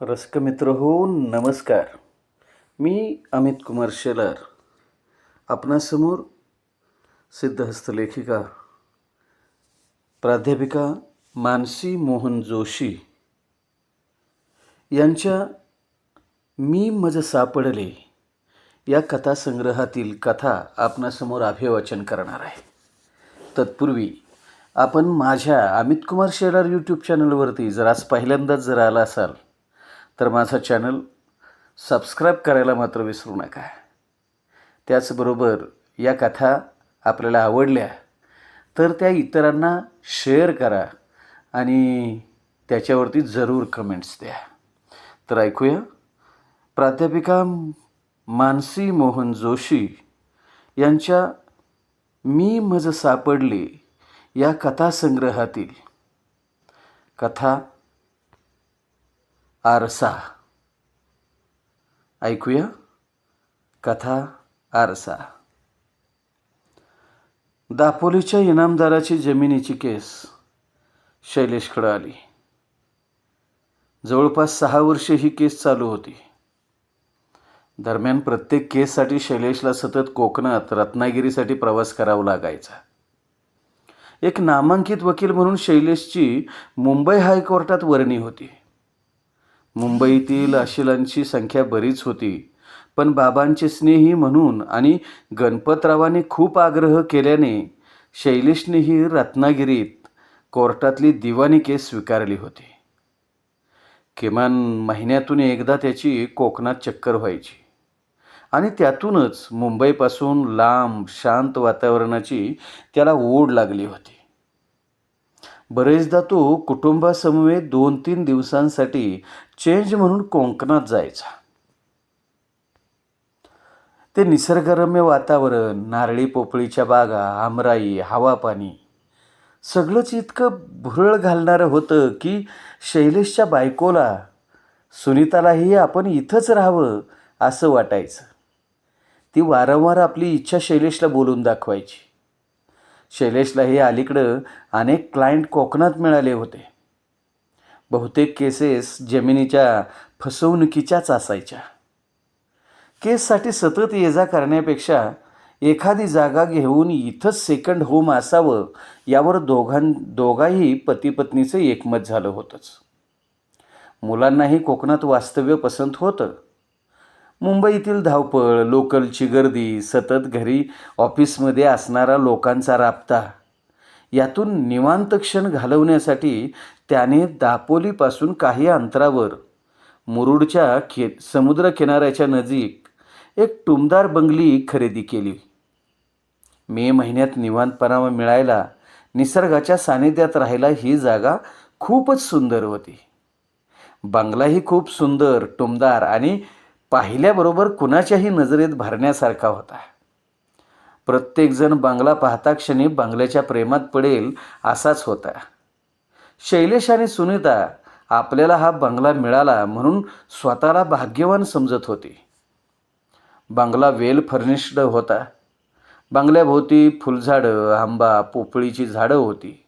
रसिक मित्र हो नमस्कार. मी अमित कुमार शेलार. आपणासमोर सिद्धहस्त लेखिका प्राध्यापिका मानसी मोहन जोशी यांच्या मी मज सापडले या कथासंग्रहातील कथा आपणासमोर अभिवाचन करणार आहे. तत्पूर्वी आपण माझ्या अमित कुमार शेलार यूट्यूब चॅनलवरती जर आज पहिल्यांदाच जर आला असाल तर माझा चॅनल सबस्क्राईब करायला मात्र विसरू नका. त्याचबरोबर या कथा आपल्याला आवडल्या तर त्या इतरांना शेअर करा आणि त्याच्यावरती जरूर कमेंट्स द्या. तर ऐकूया. प्राध्यापिका मानसी मोहन जोशी यांच्या मी मज सापडले या कथासंग्रहातील कथा आरसा. ऐकूया? कथा आरसा. दापोलीच्या इनामदाराची जमिनीची केस. शैलेशकडं आली जवळपास सहा वर्षे ही केस चालू होती. दरम्यान प्रत्येक केससाठी शैलेशला सतत कोकणात रत्नागिरीसाठी प्रवास करावा लागायचा. एक नामांकित वकील म्हणून शैलेशची मुंबई हायकोर्टात वर्णी होती. मुंबईतील अशिलांची संख्या बरीच होती. पण बाबांचे स्नेही म्हणून आणि गणपतरावांनी खूप आग्रह केल्याने शैलेशनेही रत्नागिरीत कोर्टातली दिवाणी केस स्वीकारली होती. किमान महिन्यातून एकदा त्याची कोकणात चक्कर व्हायची. आणि त्यातूनच मुंबईपासून लांब शांत वातावरणाची त्याला ओढ लागली होती. बरेचदा तो कुटुंबासमवेत दोन तीन दिवसांसाठी चेंज म्हणून कोकणात जायचा. ते निसर्गरम्य वातावरण नारळी पोपळीच्या बागा आमराई हवापाणी सगळंच इतकं भुरळ घालणारं होतं की शैलेशच्या बायकोला सुनीतालाही आपण इथंच राहावं असं वाटायचं. ती वारंवार आपली इच्छा शैलेशला बोलून दाखवायची. शैलेशला हे अलीकडं अनेक क्लायंट कोकणात मिळाले होते. बहुतेक केसेस जमिनीच्या फसवणुकीच्याच असायच्या केससाठी सतत ये जा करण्यापेक्षा एखादी जागा घेऊन इथंच सेकंड होम असावं यावर दोघां दोघाही पतीपत्नीचं एकमत झालं होतंच. मुलांनाही कोकणात वास्तव्य पसंत होतं. मुंबईतील धावपळ लोकलची गर्दी सतत घरी ऑफिसमध्ये असणारा लोकांचा राबता यातून निवांत क्षण घालवण्यासाठी त्याने दापोलीपासून काही अंतरावर मुरुडच्या खे समुद्रकिनाऱ्याच्या नजीक एक टुमदार बंगली खरेदी केली. मे महिन्यात निवांतपणा मिळायला निसर्गाच्या सानिध्यात राहायला ही जागा खूपच सुंदर होती. बंगलाही खूप सुंदर टुमदार आणि पाहिल्याबरोबर कुणाच्याही नजरेत भरण्यासारखा होता. प्रत्येकजण बंगला पाहता क्षणी बंगल्याच्या प्रेमात पडेल असाच होता. शैलेश आणि सुनीता आपल्याला हा बंगला मिळाला म्हणून स्वतःला भाग्यवान समजत होते. बंगला वेल फर्निश्ड होता. बंगल्याभोवती फुलझाडं आंबा पोपळीची झाडं होती.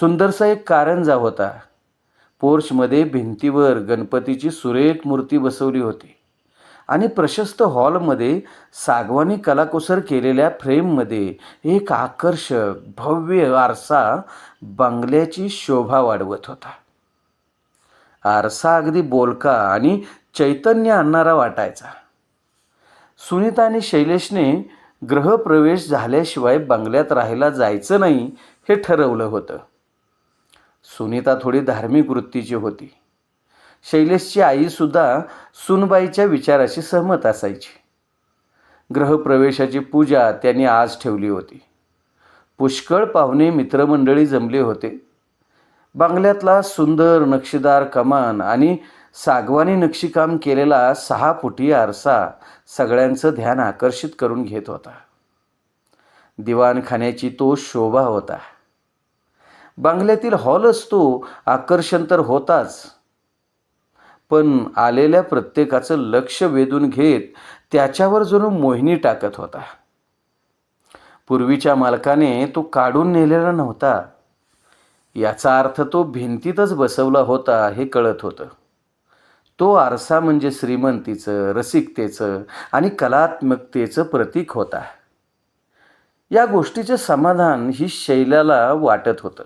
सुंदरसा एक कारंजा होता. पोर्चमध्ये भिंतीवर गणपतीची सुरेख मूर्ती बसवली होती. आणि प्रशस्त हॉलमध्ये सागवानी कलाकुसर केलेल्या फ्रेममध्ये एक आकर्षक भव्य आरसा बंगल्याची शोभा वाढवत होता. आरसा अगदी बोलका आणि चैतन्य आणणारा वाटायचा. सुनीता आणि शैलेशने ग्रहप्रवेश झाल्याशिवाय बंगल्यात राहायला जायचं नाही हे ठरवलं होतं. सुनीता थोडी धार्मिक वृत्तीची होती. शैलेशची आईसुद्धा सुनबाईच्या विचाराशी सहमत असायची. ग्रहप्रवेशाची पूजा त्यांनी आज ठेवली होती. पुष्कळ पाहुणे मित्रमंडळी जमले होते. बांगल्यातला सुंदर नक्षीदार कमान आणि सागवानी नक्षीकाम केलेला सहा फुटी आरसा सगळ्यांचं ध्यान आकर्षित करून घेत होता. दिवाणखान्याची तो शोभा होता. बांगल्यातील हॉलच तो आकर्षण तर होताच. पण आलेल्या प्रत्येकाचं लक्ष वेधून घेत त्याच्यावर जणू मोहिनी टाकत होता. पूर्वीच्या मालकाने तो काढून नेलेला नव्हता. याचा अर्थ तो भिंतीतच बसवला होता हे कळत होतं. तो आरसा म्हणजे श्रीमंतीचं रसिकतेचं आणि कलात्मकतेचं प्रतीक होता. या गोष्टीचं समाधान ही शैलाला वाटत होतं.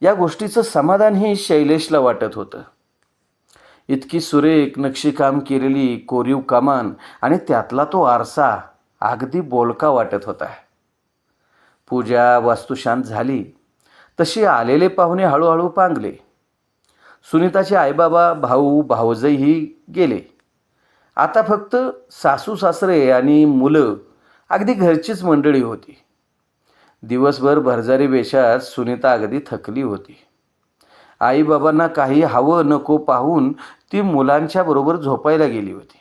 या गोष्टीचं समाधान ही शैलेशला वाटत होतं. इतकी सुरेख नक्षीकाम केलेली कोरीव कमान आणि त्यातला तो आरसा अगदी बोलका वाटत होता. पूजा वास्तुशांत झाली. तशी आलेले पाहुणे हळूहळू पांगले. सुनीताचे आईबाबा भाऊ भाऊजईही गेले. आता फक्त सासू सासरे आणि मुलं अगदी घरचीच मंडळी होती. दिवसभर भरजारी वेशात सुनीता अगदी थकली होती. आईबाबांना काही हवं नको पाहून ती मुलांच्या बरोबर झोपायला गेली होती.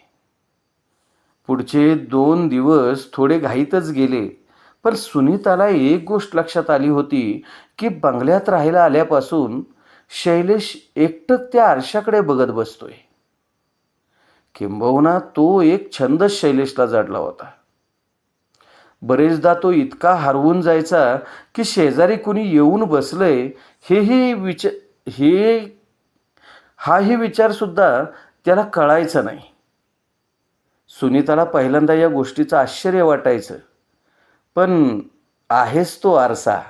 पुढचे दोन दिवस थोडे घाईतच गेले पण सुनीताला एक गोष्ट लक्षात आली होती की बंगल्यात राहायला आल्यापासून शैलेश एकटक त्या आरशाकडे बघत बसतोय. किंबहुना तो एक छंद शैलेशला जडला होता. बरेचदा तो इतका हरवून जायचा की शेजारी कुणी येऊन बसलंय हेही विचार हे हाही विचारसुद्धा त्याला कळायचा नाही. सुनीताला पहिल्यांदा या गोष्टीचं आश्चर्य वाटायचं. पण आहेच तो आरसा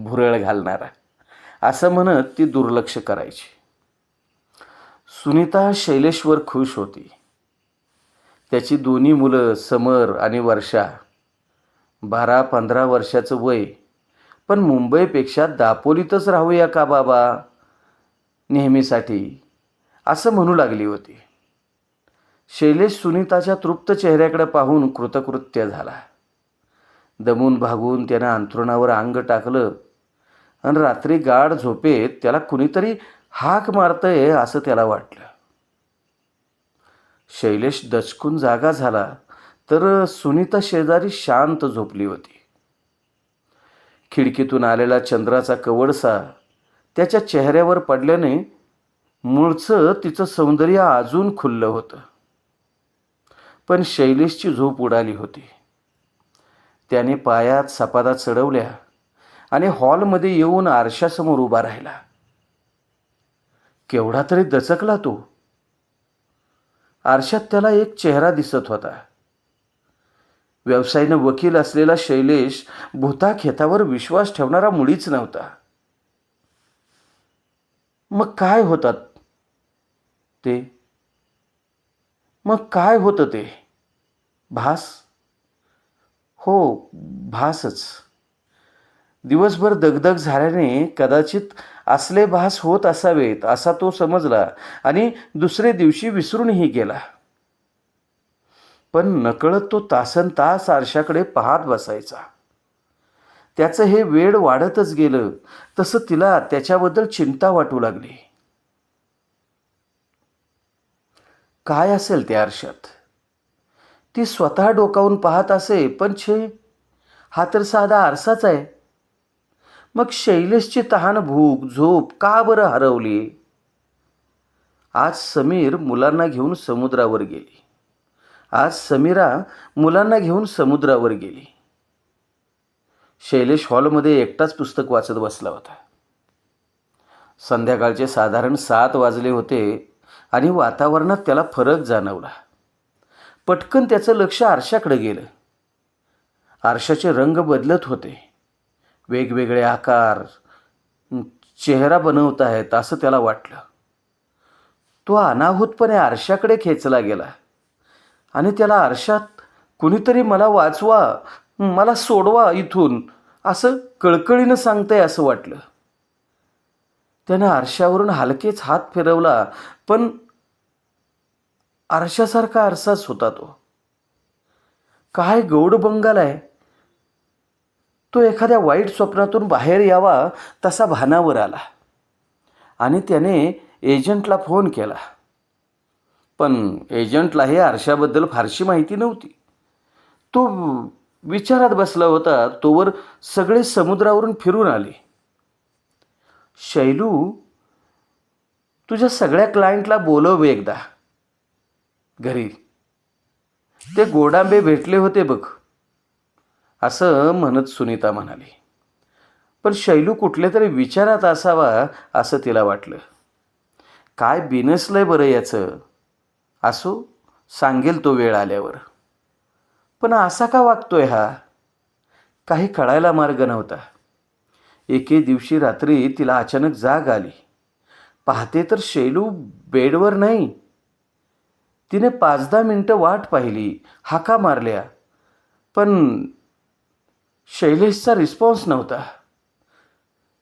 भुरळ घालणारा. असं म्हणत ती दुर्लक्ष करायची. सुनीता शैलेशवर खुश होती. त्याची दोन्ही मुलं समर आणि वर्षा बारा पंधरा वर्षाचं वय. पण मुंबईपेक्षा दापोलीतच राहूया का बाबा? नेहमीसाठी. असं म्हणू लागली होती. शैलेश सुनीताच्या तृप्त चेहऱ्याकडे पाहून कृतकृत्य झाला. दमून भागून त्यानं अंथरुणावर अंग टाकलं. आणि रात्री गाढ झोपेत त्याला कुणीतरी हाक मारतंय असं त्याला वाटलं. शैलेश दचकून जागा झाला तर सुनीता शेजारी शांत झोपली होती. खिडकीतून आलेला चंद्राचा कवडसा त्याच्या चेहऱ्यावर पडल्याने मूळचं तिचं सौंदर्य अजून खुललं होतं. पण शैलेशची झोप उडाली होती. त्याने पायात सपादा चढवल्या आणि हॉलमध्ये येऊन आरशासमोर उभा राहिला. केवढा तरी दचकला तो. आरशात त्याला एक चेहरा दिसत होता. व्यवसायानं वकील असलेला शैलेश भूताखेतावर विश्वास ठेवणारा मुळीच नव्हता. मग काय होतात ते? मग काय होतं ते? भास? हो भासच. दिवसभर दगदग झाल्याने कदाचित असले भास होत असावेत असा तो समजला आणि दुसरे दिवशी विसरूनही गेला. पण नकळत तो तासन तास आरशाकडे पाहत बसायचा. त्याचं हे वेळ वाढतच गेलं तसं तिला त्याच्याबद्दल चिंता वाटू लागली. काय असेल त्या आरशात? ती स्वतः डोकावून पाहत असे पण छे हा तर साधा आरसाच आहे. मग शैलेशची तहान भूक झोप का बरं हरवली? आज समीर मुलांना घेऊन समुद्रावर गेली. आज समीरा मुलांना घेऊन समुद्रावर गेली. शैलेश हॉलमध्ये एकटाच पुस्तक वाचत बसला होता. संध्याकाळचे साधारण सात वाजले होते आणि वातावरणात त्याला फरक जाणवला. पटकन त्याचं लक्ष आरशाकडे गेलं. आरशाचे रंग बदलत होते. वेगवेगळे आकार चेहरा बनवत आहेत असं त्याला वाटलं. तो अनाहूतपणे आरशाकडे खेचला गेला आणि त्याला आरशात कुणीतरी मला वाचवा मला सोडवा इथून. असं कळकळीनं सांगतंय असं वाटलं. त्यानं आरशावरून हलकेच हात फिरवला पण आरशासारखा आरसाच होता तो. काय गौड बंगाल आहे. तो एखाद्या वाईट स्वप्नातून बाहेर यावा तसा भानावर आला. आणि त्याने एजंटला फोन केला. पण एजंटला हे आरशाबद्दल फारशी माहिती नव्हती. तो विचारात बसला होता तोवर सगळे समुद्रावरून फिरून आले. शैलू तुझ्या सगळ्या क्लायंटला बोलव एकदा. घरी. ते गोडांबे भेटले होते बघ. असं म्हणत सुनीता म्हणाली. पण शैलू कुठल्या तरी विचारात असावा असं तिला वाटलं. काय बिनसलंय बरं याचं? असो सांगेल तो वेळ आल्यावर. पण असा का वागतोय हा? काही कळायला मार्ग नव्हता. एके दिवशी रात्री तिला अचानक जाग आली. पाहते तर शैलू बेडवर नाही. तिने पाच दहा मिनटं वाट पाहिली हाका मारल्या. पण शैलेशचा रिस्पॉन्स नव्हता.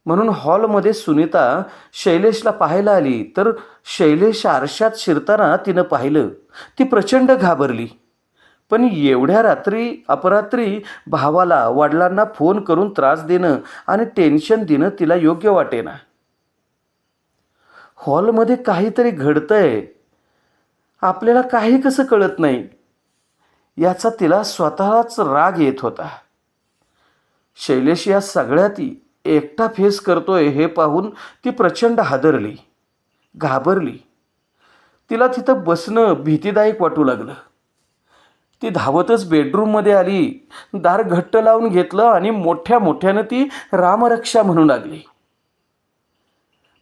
म्हणून हॉलमध्ये सुनीता शैलेशला पाहायला आली तर शैलेश आरशात शिरताना तिनं पाहिलं. ती प्रचंड घाबरली. पण एवढ्या रात्री अपरात्री भावाला वडिलांना फोन करून त्रास देणं आणि टेन्शन देणं तिला योग्य वाटेना. हॉलमध्ये काहीतरी घडतंय. आपल्याला काही कसं कळत नाही. याचा तिला स्वतःच राग येत होता. शैलेश या सगळ्यात एकटा फेस करतोय हे पाहून ती प्रचंड हादरली घाबरली. तिला तिथं बसणं भीतीदायक वाटू लागलं. ती धावतच बेडरूममध्ये आली. दार घट्ट लावून घेतलं आणि मोठ्या मोठ्यानं ती रामरक्षा म्हणू लागली.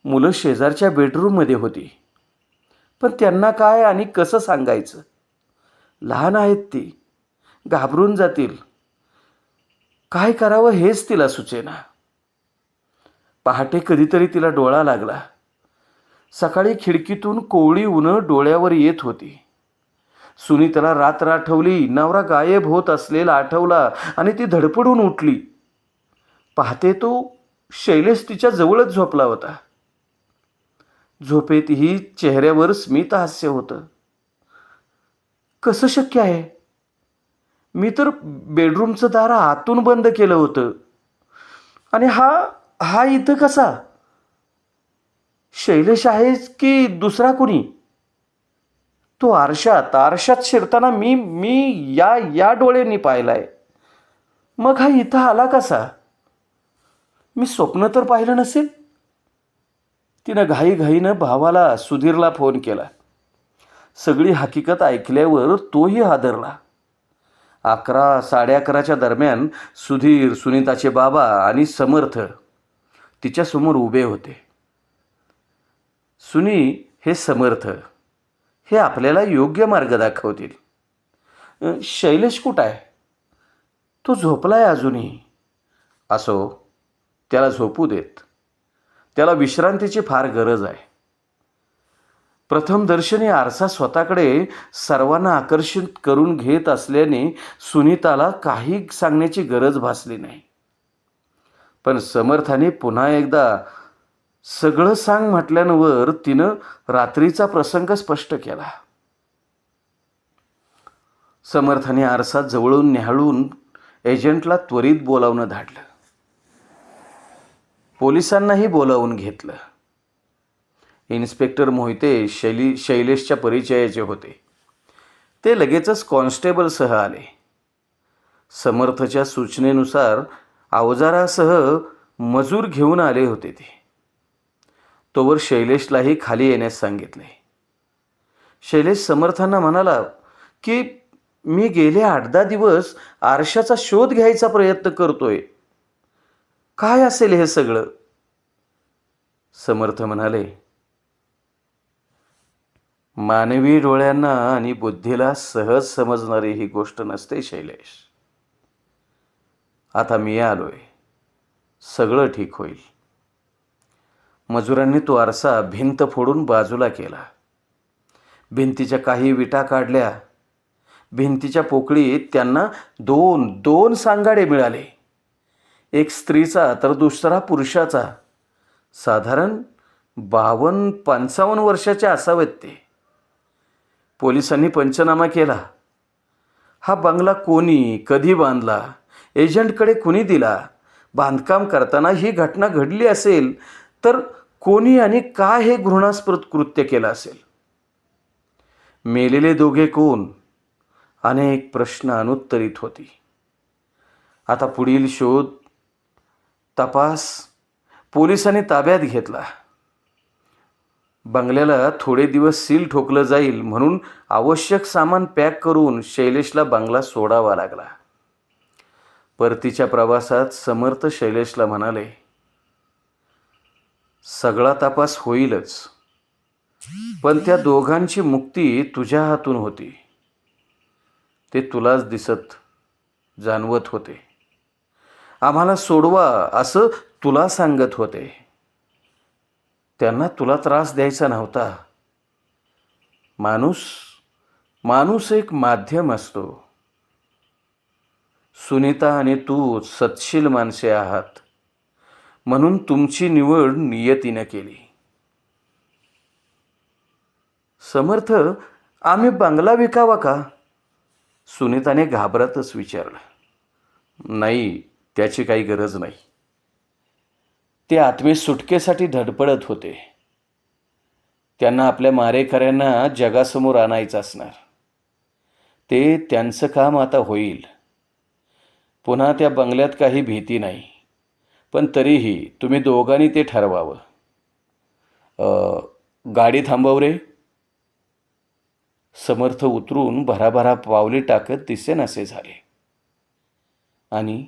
मुलं शेजारच्या बेडरूममध्ये होती. पण त्यांना काय आणि कसं सांगायचं? लहान आहेत ती. घाबरून जातील. काय करावं हेच तिला सुचेना. पहाटे कधीतरी तिला डोळा लागला. सकाळी खिडकीतून कोवळी उन्हं डोळ्यावर येत होती. सुनीताला रात्र आठवली नवरा गायब होत असलेला आठवला आणि ती धडपडून उठली. पाहते तो शैलेश तिच्या जवळच झोपला होता. झोपेतही चेहऱ्यावर स्मित हास्य होतं. कसं शक्य आहे? मी तर बेडरूमचं दार आतून बंद केलं होतं. आणि हा हा इथं कसा? शैलेश आहेच की दुसरा कुणी? तो आरशात आरशात शिरताना मी मी या या डोळ्यांनी पाहिलाय. मग हा इथं आला कसा? मी स्वप्न तर पाहिलं नसेल? तिनं घाईघाईनं भावाला सुधीरला फोन केला. सगळी हकीकत ऐकल्यावर तोही हादरला. अकरा साडे अकराच्या दरम्यान सुधीर सुनीताचे बाबा आणि समर्थ तिच्यासमोर उभे होते. सुनी हे समर्थ. हे आपल्याला योग्य मार्ग दाखवतील. शैलेश कुठं आहे? तो झोपला आहे अजूनही. असो त्याला झोपू देत. त्याला विश्रांतीची फार गरज आहे. प्रथम दर्शनी आरसा स्वतःकडे सर्वांना आकर्षित करून घेत असल्याने सुनीताला काही सांगण्याची गरज भासली नाही. पण समर्थाने पुन्हा एकदा सगळं सांग म्हटल्यावर तिनं रात्रीचा प्रसंग स्पष्ट केला. समर्थाने आरसा जवळून न्याहाळून एजंटला त्वरित बोलावणं धाडलं. पोलिसांनाही बोलावून घेतलं. इन्स्पेक्टर मोहिते शैली शैलेशच्या परिचयाचे होते. ते लगेचच कॉन्स्टेबलसह आले. समर्थच्या सूचनेनुसार अवजारासह मजूर घेऊन आले होते ते. तोवर शैलेशलाही खाली येण्यास सांगितले. शैलेश समर्थांना म्हणाला की मी गेले आठ दहा दिवस आरशाचा शोध घ्यायचा प्रयत्न करतोय. काय असेल हे सगळं? समर्थ म्हणाले मानवी डोळ्यांना आणि बुद्धीला सहज समजणारी ही गोष्ट नसते शैलेश. आता मी आलोय. सगळं ठीक होईल. मजुरांनी तो आरसा भिंत फोडून बाजूला केला. भिंतीच्या काही विटा काढल्या. भिंतीच्या पोकळीत त्यांना दोन दोन सांगाडे मिळाले. एक स्त्रीचा तर दुसरा पुरुषाचा. साधारण बावन्न पंचावन्न वर्षाचे असावेत ते. पोलिसांनी पंचनामा केला. हा बंगला कोणी कधी बांधला? एजंटकडे कुणी दिला? बांधकाम करताना ही घटना घडली असेल तर कोणी आणि का हे घृणास्पद कृत्य केलं असेल? मेलेले दोघे कोण? अनेक प्रश्न अनुत्तरित होती. आता पुढील शोध तपास पोलिसांनी ताब्यात घेतला. बंगल्याला थोडे दिवस सील ठोकलं जाईल म्हणून आवश्यक सामान पॅक करून शैलेशला बंगला सोडावा लागला. परतीच्या प्रवासात समर्थ शैलेशला म्हणाले सगळा तपास होईलच. पण त्या दोघांची मुक्ती तुझ्या हातून होती. ते तुलाच दिसत जाणवत होते. आम्हाला सोडवा असं तुला सांगत होते. त्यांना तुला त्रास द्यायचा नव्हता. माणूस माणूस एक माध्यम असतो. सुनीता आणि तू सत्शील माणसे आहात. म्हणून तुमची निवड नियतीनं केली. समर्थ आम्ही बंगला विकावा का? सुनीताने घाबरतच विचारलं. नाही त्याची काही गरज नाही. ते आत्मे सुटकेसाठी धडपडत होते. त्यांना आपल्या मारेकऱ्यांना जगासमोर आणायचं असणार. ते त्यांचं काम आता होईल. पुन्हा त्या बंगल्यात काही भीती नाही. पण तरीही तुम्ही दोघांनी ते ठरवावं. गाडी थांबव रे. समर्थ उतरून भराभरा पावले टाकत दिसेनासे झाले. आणि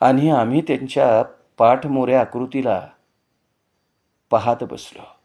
आणि आम्ही त्यांच्या पाठमोऱ्या आकृतीला पाहत बसलो.